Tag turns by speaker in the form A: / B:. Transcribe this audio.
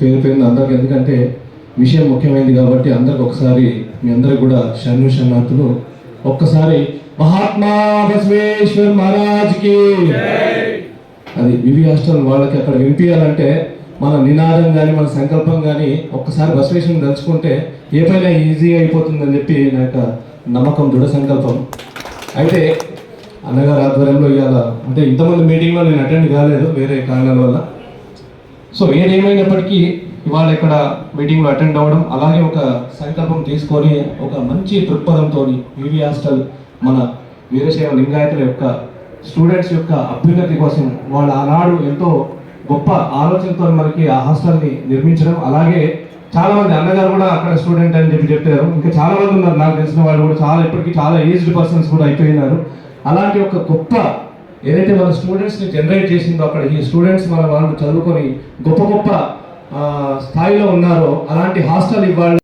A: పేరు పేరున అందరికి ఎందుకంటే విషయం ముఖ్యమైనది కాబట్టి అందరికి ఒకసారి మీ అందరికి కూడా షన్ను షన్నార్థులు ఒక్కసారి మహాత్మా బసవేశ్వర్ మహారాజ్కి. అది వివి హాస్టల్ వాళ్ళకి అక్కడ వినిపించాలంటే మన నినాదం కానీ మన సంకల్పం కానీ ఒక్కసారి బసవేశ్వరం తలుచుకుంటే ఏ పైన ఈజీ అయిపోతుందని చెప్పి నా యొక్క నమ్మకం దృఢ సంకల్పం. అయితే అన్నగారు ఆధ్వర్యంలో ఇవాళ అంటే ఇంతమంది మీటింగ్లో నేను అటెండ్ కాలేదు వేరే కారణాల వల్ల. సో ఏదేమైనప్పటికీ ఇవాళ ఇక్కడ మీటింగ్లో అటెండ్ అవ్వడం అలాగే ఒక సంకల్పం తీసుకొని ఒక మంచి దృక్పథంతో వివి హాస్టల్ మన వీరశైవ లింగాయతుల యొక్క స్టూడెంట్స్ యొక్క అభ్యున్నతి కోసం వాళ్ళు ఆనాడు ఎంతో గొప్ప ఆలోచనతో మనకి ఆ హాస్టల్ని నిర్మించడం అలాగే చాలా మంది అన్నగారు కూడా అక్కడ స్టూడెంట్ అని చెప్పి చెప్పారు. ఇంకా చాలా మంది ఉన్నారు. నాకు తెలిసిన వాళ్ళు కూడా చాలా ఇప్పటికీ చాలా ఏజ్డ్ పర్సన్స్ కూడా అయిపోయినారు. అలాంటి ఒక గొప్ప ఏదైతే మన స్టూడెంట్స్ని జనరేట్ చేసిందో అక్కడ ఈ స్టూడెంట్స్ మన వాళ్ళు చదువుకొని గొప్ప గొప్ప స్థాయిలో ఉన్నారో అలాంటి హాస్టల్ ఇవ్వాలి